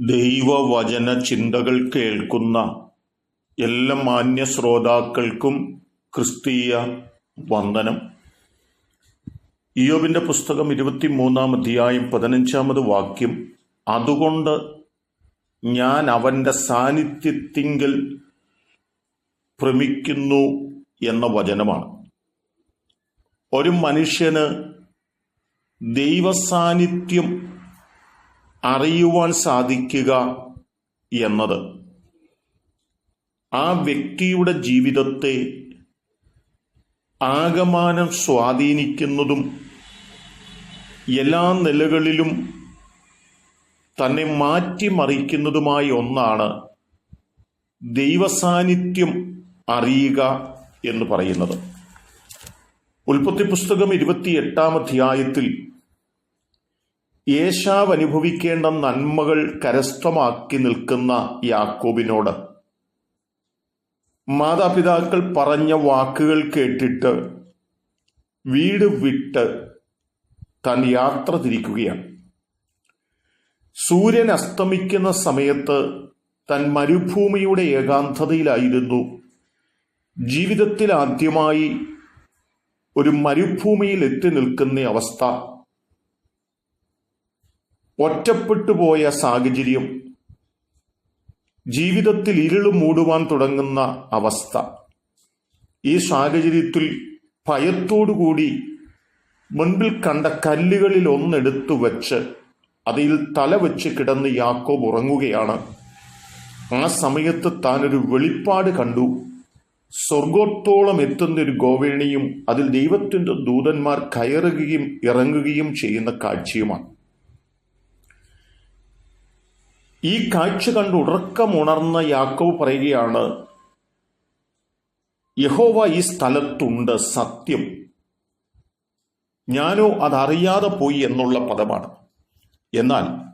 ദൈവവചന ചിന്തകൾ കേൾക്കുന്ന എല്ലാ മാന്യ ശ്രോതാക്കൾക്കും ക്രിസ്തീയ വന്ദനം. ഇയോബിന്റെ പുസ്തകം ഇരുപത്തി മൂന്നാം അധ്യായം പതിനഞ്ചാമത് വാക്യം അതുകൊണ്ട് ഞാൻ അവന്റെ സാന്നിധ്യത്തിങ്കിൽ ഭ്രമിക്കുന്നു എന്ന വചനമാണ്. ഒരു മനുഷ്യന് ദൈവസാന്നിധ്യം അറിയുവാൻ സാധിക്കുക എന്നത് ആ വ്യക്തിയുടെ ജീവിതത്തെ ആകമാനം സ്വാധീനിക്കുന്നതും എല്ലാ നിലകളിലും തന്നെ മാറ്റിമറിക്കുന്നതുമായ ഒന്നാണ് ദൈവസാന്നിധ്യം അറിയുക എന്ന് പറയുന്നത്. ഉൽപ്പത്തി പുസ്തകം ഇരുപത്തിയെട്ടാം അധ്യായത്തിൽ യേശാവ് അനുഭവിക്കേണ്ട നന്മകൾ കരസ്ഥമാക്കി നിൽക്കുന്ന യാക്കോബിനോട് മാതാപിതാക്കൾ പറഞ്ഞ വാക്കുകൾ കേട്ടിട്ട് വീട് വിട്ട് താൻ യാത്ര തിരിക്കുകയാണ്. സൂര്യൻ അസ്തമിക്കുന്ന സമയത്ത് താൻ മരുഭൂമിയുടെ ഏകാന്തതയിലായിരുന്നു. ജീവിതത്തിൽ ആദ്യമായി ഒരു മരുഭൂമിയിൽ എത്തി നിൽക്കുന്ന അവസ്ഥ. ഒറ്റപ്പെട്ടു പോയ സാഹചര്യം. ജീവിതത്തിൽ ഇരുൾ മൂടുവാൻ തുടങ്ങുന്ന അവസ്ഥ. ഈ സാഹചര്യത്തിൽ ഭയത്തോടുകൂടി മുൻപിൽ കണ്ട കല്ലുകളിൽ ഒന്നെടുത്തു വച്ച് അതിൽ തല വെച്ച് കിടന്ന് യാക്കോബ് ഉറങ്ങുകയാണ്. ആ സമയത്ത് താനൊരു വെളിപ്പാട് കണ്ടു. സ്വർഗോത്തോളം എത്തുന്ന ഒരു ഗോവേണിയും അതിൽ ദൈവത്തിന്റെ ദൂതന്മാർ കയറുകയും ഇറങ്ങുകയും ചെയ്യുന്ന കാഴ്ചയുമാണ്. ഈ കാഴ്ച കണ്ട് ഉറക്കമുണർന്ന യാക്കോവ് പറയുകയാണ് യഹോവ ഈ സ്ഥലത്തുണ്ട് സത്യം. ഞാനോ അതറിയാതെ പോയി എന്നുള്ള പദമാണ്. എന്നാൽ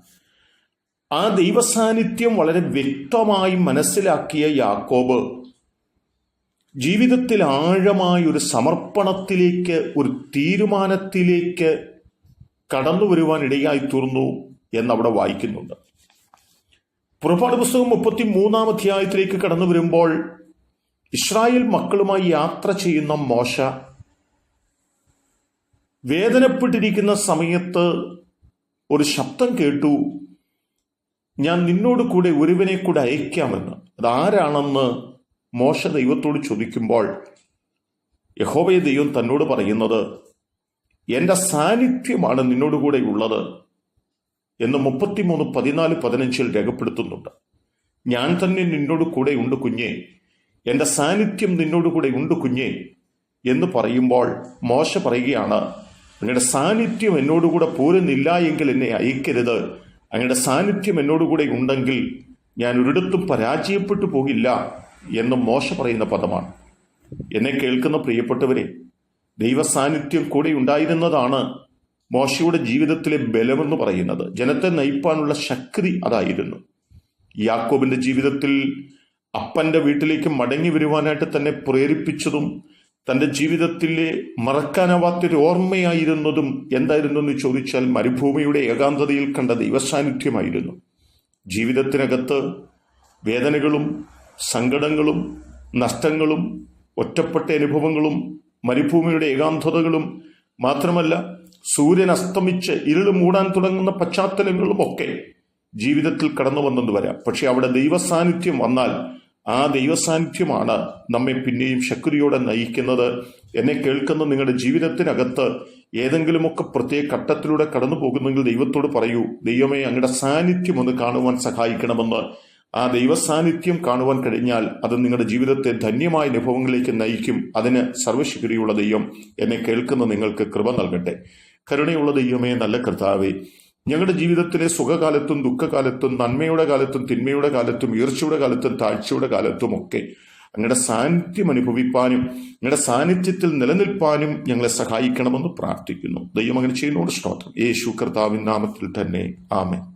ആ ദൈവസാന്നിധ്യം വളരെ വ്യക്തമായി മനസ്സിലാക്കിയ യാക്കോബ് ജീവിതത്തിൽ ആഴമായ ഒരു സമർപ്പണത്തിലേക്ക് ഒരു തീരുമാനത്തിലേക്ക് കടന്നു വരുവാൻ ഇടയായി തീർന്നു എന്നവിടെ വായിക്കുന്നുണ്ട്. പുറപ്പാട് പുസ്തകം മുപ്പത്തി മൂന്നാം അധ്യായത്തിലേക്ക് കടന്നു വരുമ്പോൾ ഇസ്രായേൽ മക്കളുമായി യാത്ര ചെയ്യുന്ന മോശ വേദനപ്പെട്ടിരിക്കുന്ന സമയത്ത് ഒരു ശബ്ദം കേട്ടു ഞാൻ നിന്നോട് കൂടെ ഒരുവനെ കൂടെ അയക്കാമെന്ന്. അതാരാണെന്ന് മോശ ദൈവത്തോട് ചോദിക്കുമ്പോൾ യഹോബയ ദൈവം തന്നോട് പറയുന്നത് എന്റെ സാന്നിധ്യമാണ് നിന്നോട് കൂടെ ഉള്ളത്. എന്ന് മുപ്പത്തിമൂന്ന് പതിനാല് പതിനഞ്ചിൽ രേഖപ്പെടുത്തുന്നുണ്ട്. ഞാൻ തന്നെ നിന്നോട് കൂടെ ഉണ്ട് കുഞ്ഞേ. എന്റെ സാന്നിധ്യം നിന്നോട് കൂടെ ഉണ്ട് കുഞ്ഞേ എന്ന് പറയുമ്പോൾ മോശ പറയുകയാണ് അങ്ങയുടെ സാന്നിധ്യം എന്നോടുകൂടെ പോരുന്നില്ല എങ്കിൽ എന്നെ അയക്കരുത്. അങ്ങയുടെ സാന്നിധ്യം എന്നോടുകൂടെ ഉണ്ടെങ്കിൽ ഞാൻ ഒരിടത്തും പരാജയപ്പെട്ടു പോകില്ല എന്ന് മോശ പറയുന്ന പദമാണ്. എന്നെ കേൾക്കുന്ന പ്രിയപ്പെട്ടവരെ ദൈവ സാന്നിധ്യം കൂടെ ഉണ്ടായിരുന്നതാണ് മോശയുടെ ജീവിതത്തിലെ ബലമെന്ന് പറയുന്നത് ജനത്തെ നയിപ്പാനുള്ള ശക്തി അതായിരുന്നു. യാക്കോബിന്റെ ജീവിതത്തിൽ അപ്പന്റെ വീട്ടിലേക്ക് മടങ്ങി വരുവാനായിട്ട് തന്നെ പ്രേരിപ്പിച്ചതും തന്റെ ജീവിതത്തിലെ മറക്കാനാവാത്തൊരു ഓർമ്മയായിരുന്നതും എന്തായിരുന്നു എന്ന് ചോദിച്ചാൽ മരുഭൂമിയുടെ ഏകാന്തതയിൽ കണ്ട ദൈവസാന്നിധ്യമായിരുന്നു. ജീവിതത്തിനകത്ത് വേദനകളും സങ്കടങ്ങളും നഷ്ടങ്ങളും ഒറ്റപ്പെട്ട അനുഭവങ്ങളും മരുഭൂമിയുടെ ഏകാന്തതകളും മാത്രമല്ല സൂര്യൻ അസ്തമിച്ച് ഇരുൾ മൂടാൻ തുടങ്ങുന്ന പശ്ചാത്തലങ്ങളും ഒക്കെ ജീവിതത്തിൽ കടന്നു വന്നെന്ന് വരാം. പക്ഷെ അവിടെ ദൈവസാന്നിധ്യം വന്നാൽ ആ ദൈവസാന്നിധ്യമാണ് നമ്മെ പിന്നെയും ശക്തിയോടെ നയിക്കുന്നത്. എന്നെ കേൾക്കുന്ന നിങ്ങളുടെ ജീവിതത്തിനകത്ത് ഏതെങ്കിലുമൊക്കെ പ്രത്യേക ഘട്ടത്തിലൂടെ കടന്നു പോകുന്നെങ്കിൽ ദൈവത്തോട് പറയൂ ദൈവമേ അങ്ങയുടെ സാന്നിധ്യം ഒന്ന് കാണുവാൻ സഹായിക്കണമെന്ന്. ആ ദൈവസാന്നിധ്യം കാണുവാൻ കഴിഞ്ഞാൽ അത് നിങ്ങളുടെ ജീവിതത്തെ ധന്യമായ അനുഭവങ്ങളിലേക്ക് നയിക്കും. അതിന് സർവശക്തിയുള്ള ദൈവം എന്നെ കേൾക്കുന്ന നിങ്ങൾക്ക് കൃപ നൽകട്ടെ. കരുണയുള്ള ദൈവമേ നല്ല കർത്താവേ. ഞങ്ങളുടെ ജീവിതത്തിലെ സുഖകാലത്തും ദുഃഖകാലത്തും നന്മയുടെ കാലത്തും തിന്മയുടെ കാലത്തും ഉയർച്ചയുടെ കാലത്തും താഴ്ചയുടെ കാലത്തും ഒക്കെ അങ്ങയുടെ സാന്നിധ്യം അനുഭവിപ്പാനും അങ്ങയുടെ സാന്നിധ്യത്തിൽ നിലനിൽപ്പാനും ഞങ്ങളെ സഹായിക്കണമെന്ന് പ്രാർത്ഥിക്കുന്നു. ദൈവം അങ്ങനെ ചെയ്യുന്നതോട് സ്തോത്രം. യേശു കർത്താവിൻ നാമത്തിൽ തന്നെ. ആമേൻ.